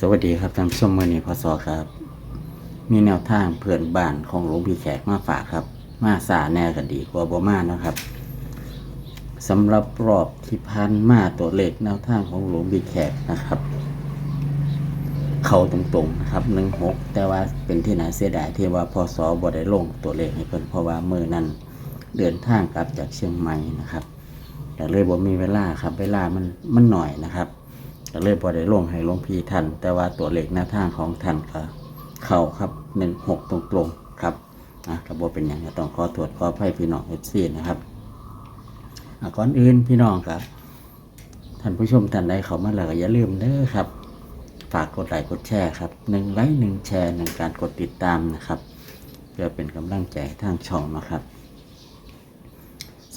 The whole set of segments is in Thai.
สวัสดีครับท่านผู้ชมมื่อนี้พศครับ มีแนวทางเพื่อนบ้านของหลวงพี่แขกมาฝากครับ มาสาแน่กันดีกว่าบ่มานะครับสำหรับรอบที่พันมาตัวเลขแนวทางของหลวงพี่แขกนะครับ เขาตรงๆนะครับหนึ่งหกแต่ว่าเป็นที่น่าเสียดายที่ว่าพศบ่ได้ลงตัวเลขให้เพิ่นเพราะว่ามือนั้นเดินทางกลับจากเชียงใหม่นะครับ แต่เลยบ่มีเวลาครับ เวลามันมันหน่อยนะครับ ก็เลยบ่ได้ลงให้หลวงพี่ท่าน แต่ว่าตัวเลขหน้าทางของท่านก็เข้าครับหนึ่งหกตรงๆครับอะกระบเป็นอย่างก็ต้องขอตรวจขอให้พี่น้องเอฟซีนะครับก่อนอื่นพี่น้องครับ ท่านผู้ชมท่านใดเขามาแล้วอย่าลืมเด้อครับ ฝากกดไลค์กดแชร์ครับหนึ่งไลค์หนึ่งแชร์หนึ่งการกดติดตามนะครับเพื่อเป็นกำลังใจให้ทางช่องนะครับ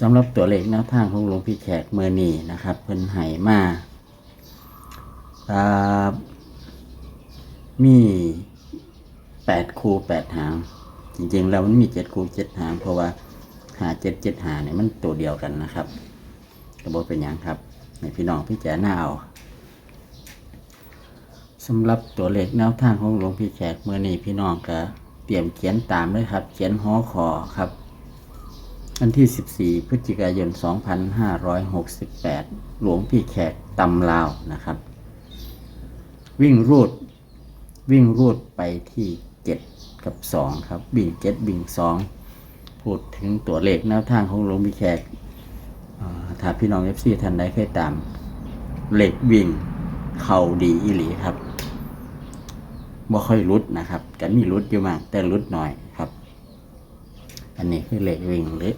สำหรับตัวเลขแนวทางของหลวงพี่แขกเมื่อนี้นะครับ เพิ่นไห้มา มีแปดคูแปดหาง จริงๆ แล้วมันมีเจ็ดคูเจ็ดหาง เพราะว่าหาเจ็ดเจ็ดหางเนี่ยมันตัวเดียวกันนะครับกระบอกเป็นอย่างครับในพี่น้องพี่แจ๋หน้าเอาสำหรับตัวเลขแนวทางของหลวงพี่แขกเมื่อนี้พี่น้องก็เตรียมเขียนตามเลยครับ เขียนหอคอครับวันที่ 14 พฤศจิกายน 2568 หลวงพี่แขกตำลาวนะครับ วิ่งรูด วิ่งรูดไปที่เจ็ดกับสองครับวิ่งเจ็ดวิ่งสองพูดถึงตัวเลขแนวทางของหลวงพี่แขกอ่าถ้าพี่น้องเอฟซีท่านใดเคยตามเลขวิ่ง เข่าดีอีหลีครับบ่ค่อยรุดนะครับกันมีรุดอยู่มาก แต่รุดหน่อยครับ อันนี้คือเลขวิ่งหรือ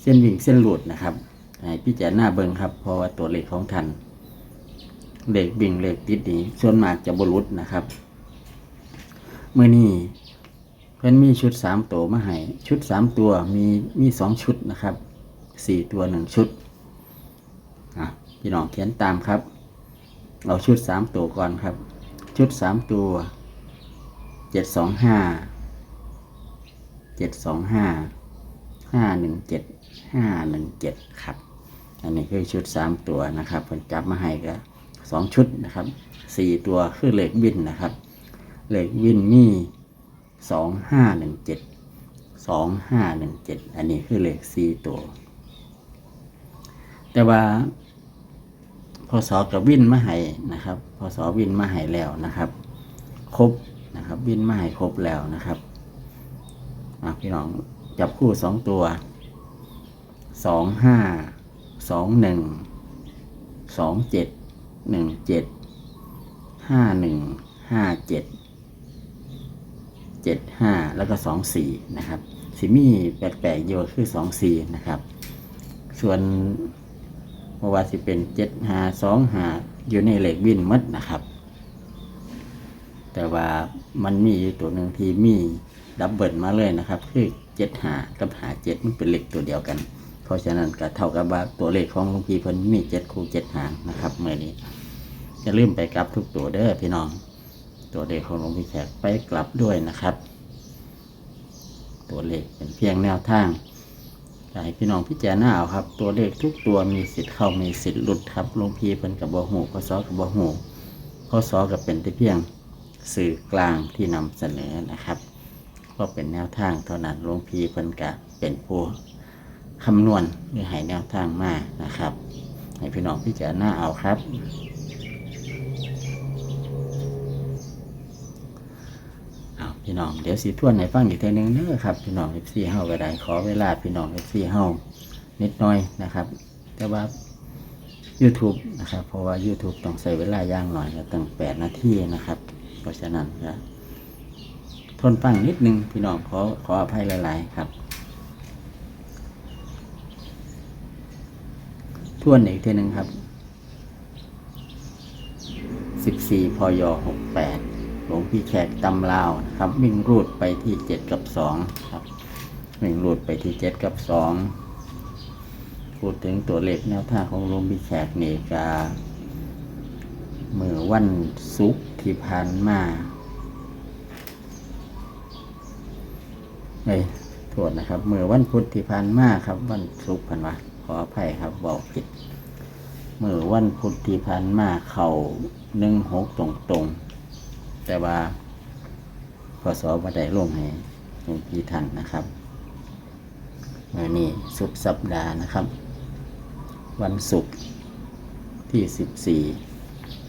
เส้นวิ่งเส้นหลุดนะครับให้พี่แจารณาเบิงครับ เพราะว่าตัวเลขของท่าน เหลขบิ่งเหลขติดนี้ส่วนมากจะบรุษนะครับเมื่อนี้เพื่อนมีชุดสามตัวมาให้ชุดสามตัวมีมีสองชุดนะครับสี่ตัวหนึ่งชุดอะพี่น้องเขียนตามครับ เอาชุดสามตัวก่อนครับ ชุดสามตัวเจ็ดสองห้าเจ็ดสองห้าห้าหนึ่งเจ็ดห้าหนึ่งเจ็ดครับ อันนี้คือชุดสามตัวนะครับผมจับมาให้ก็ สองชุดนะครับสี่ตัวคือเหล็กวินนะครับเหล็กวินมีสองห้าหนึ่งเจ็ดสองห้าหนึ่งเจ็ดอันนี้คือเหล็กสี่ตัว แต่ว่าพศกับวินมาให้นะครับพศวินมาให้แล้วนะครับ ครบนะครับ วินมาให้ครบแล้วนะครับพี่น้องจับคู่สองตัวสองห้าสองหนึ่งสองเจ็ด หนึ่งเจ็ดห้าหนึ่งห้าเจ็ดเจ็ดห้าแล้วก็สองสี่นะครับสิมีแปลกๆเยอะคือสองสี่นะครับ ส่วนเมื่อวานสิเป็นเจ็ดห้าสองห้าอยู่ในเหล็กวินมัดนะครับ แต่ว่ามันมีตัวหนึ่งที่มีดับเบิลมาเลยนะครับ คือเจ็ดห้ากับหาเจ็ดมันเป็นเหล็กตัวเดียวกัน ราะฉะนั้นก็เท่ากับว่าตัวเลขของหลวงพี่เพิ่นมีเจ็ดคู่เจ็ดหางนะครับเมื่อนี้จะลืมไปกลับทุกตัวเด้อพี่น้อง ตัวเลขของหลวงพี่แขกไปกลับด้วยนะครับ ตัวเลขเป็นเพียงแนวทางให้พี่น้องพิจารณาเอาครับ ตัวเลขทุกตัวมีสิทธิ์เข้ามีสิทธิ์หลุดครับหลวงพี่เพิ่นกับบ่หูพศกับบ่หูพศกับเป็นแต่เพียงสื่อกลางที่นำเสนอนะครับ ก็เป็นแนวทางเท่านั้นหลวงพี่เพิ่นกะเป็นผู้ คำนวณหรือให้แนวทางมานะครับ ให้พี่น้องพิจารณาเอาครับ เอาพี่น้องเดี๋ยวสีทวนให้ฟังอีกเทีนึงเด้อครับ พี่น้องเอฟซีเฮาก็ได้ขอเวลาพี่น้องเอฟซีเฮานิดหน่อยนะครับ แต่ว่า YouTube นะครับ เพราะว่า YouTube ต้องใช้เวลาย่างหน่อยก็ตั้งแปดนาทีนะครับ เพราะฉะนั้นก็ทนฟังนิดนึงพี่น้องขอขออภัยหลาย ๆ ครับ ทวนอีกทีหนึ่งครับ14พย68หลวงพี่แขกตำลาวนะครับ วิ่งรูดไปที่7กับ2ครับ วิ่งรูดไปที่7กับ2พูดถึงตัวเลขแนวทาของหลวงพี่แขกเนี่กาเมื่อวันศุกร์ที่ผ่านมาเอ้ยโทษนะครับ เมื่อวันพุธที่ผ่านมาครับ วันศุกร์พันวะข ออภัยครับบอกผิดเมื่อวันพุธที่ผ่านมาเขาหนึ่งหกตรงตรงๆแต่ว่าพศบ่ได้ลงให้หลวงพี่ทันนะครับเมื่อนี้สุดสัปดาห์นะครับ วันศุกร์ที่สิบสี่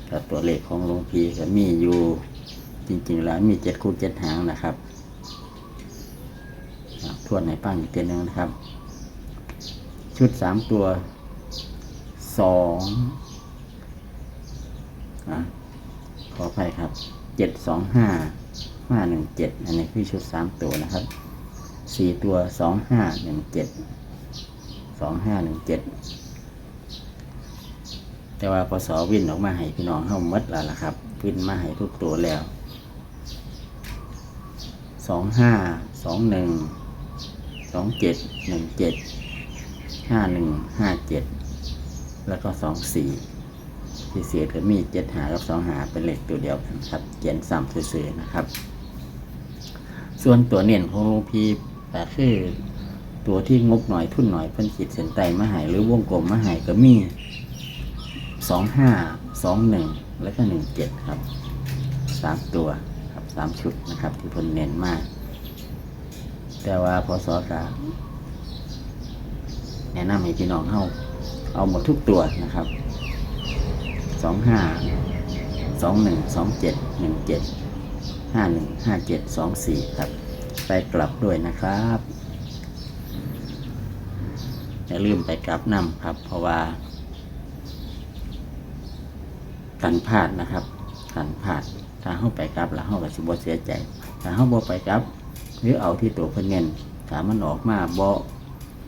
กับตัวเลขของหลวงพี่ก็มีอยู่จริงๆแล้วมีเจ็ดคู่เจ็ดหางนะครับทวนให้ปั้งอีกเทีนึงนะครับ ชุดสามตัวสองอขออภัยครับเจ็ดสองห้าห้าหนึ่งเจ็ดอันนี้คือชุดสามตัวนะครับสี่ตัวสองห้าหนึ่งเจ็ดสองห้าหนึ่งเจ็ดแต่ว่าพอสอวินออกมาให้พี่น้องเข้าหมดแล้วล่ะครับ วินมาให้ทุกตัวแล้วสองห้าสองหนึ่งสองเจ็ดหนึ่งเจ็ด ห้าหนึ่งห้าเจ็ดแล้วก็สองสี่พิเศษก็มีเจ็ดหากับสองหาเป็นเลขตัวเดียวกันครับเขียนซ้ำซื่อๆนะครับ ส่วนตัวเน่นของลวงพี่ก็คือตัวที่งบหน่อยทุนหน่อยเพิ่นขีดเส้นใต้มาหายหรือวงกลมมาหายก็มีสองห้าสองหนึ่งแล้วก็หนึ่งเจ็ดครับสามตัวครับสามชุดนะครับ ที่เพิ่นเน้นมาก แต่ว่าพอสอกา แนะนำให้พี่น้องเข้าเอาหมดทุกตัวนะครับสองห้าสองหนึ่งสองเจ็ดหนึ่งเจ็ดห้าหนึ่งห้าเจ็ดสองสี่ครับ ไปกลับด้วยนะครับอย่าลืมไปกลับนำครับ เพราะว่า กันพลาดนะครับ กันพลาดถ้าเข้าไปกลับแล้วเข้ากับสิบเสียใจถ้าเข้าบ่ไปกลับ หรือเอาที่ตัวเพิ่นเน้นถ้ามันออกมาบ่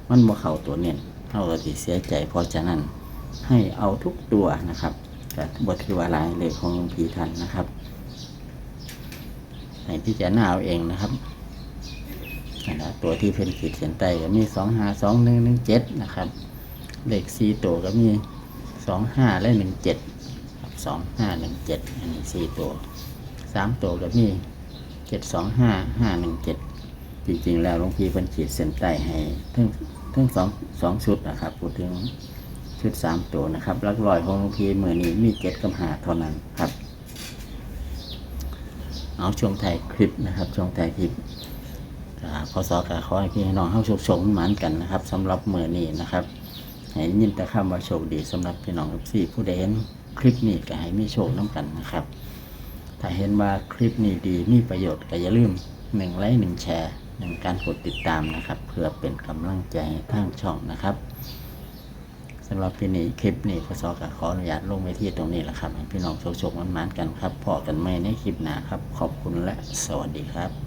มันบ่เข้าตัวเน้นเข้ากับสิเสียใจ เพราะฉะนั้นให้เอาทุกตัวนะครับแต่บทที่ว่าลายเลขของหลวงพีทันนะครับให้พิจารณาเอาเองนะครับนะตัวที่เพิ่นขีดเส้นใต้ก็มีสองห้าสองหนึ่งหนึ่งเจ็ดนะครับเลขสี่ตัวก็มีสองห้าและหนึ่งเจ็ดสองห้าหนึ่งเจ็ดอันนี้สี่ตัวสามตัวก็มีเจ็ดสองห้าห้าหนึ่งเจ็ด จริงๆ แล้วหลวงพี่เพิ่นขีดเส้นใต้ให้ทั้งทั้งสองสองชุดนะครับพูดถึงชุดสามตัวนะครับลักลอยของหลวงพี่มือนี้มีเจ็ดกับหาเท่านั้นครับ เอาช่วงถ่ายคลิปนะครับช่วงถ่ายคลิปอ่าพอสอกาขอให้พี่น้องเข้าโชคโชคหมานกันนะครับสำหรับมือนี้นะครับให้ยินแต่คำว่าโชคดีสำหรับพี่น้องทุกสี่ผู้ใดเห็นคลิปนี้ก็ให้มีโชคน้ำกันนะครับ ถ้าเห็นว่าคลิปนี้ดีมีประโยชน์ก็อย่าลืมหนึ่งไลค์หนึ่งแชร์ หนึ่งการกดติดตามนะครับ เพื่อเป็นกำลังใจทางช่องนะครับสำหรับพี่นี่คลิปนี้พศก็ขออนุญาตลงไปที่ตรงนี้แหละครับให้พี่น้องโชคๆมันๆกันครับพอกันไม่ในคลิปหน้าครับ ขอบคุณและสวัสดีครับ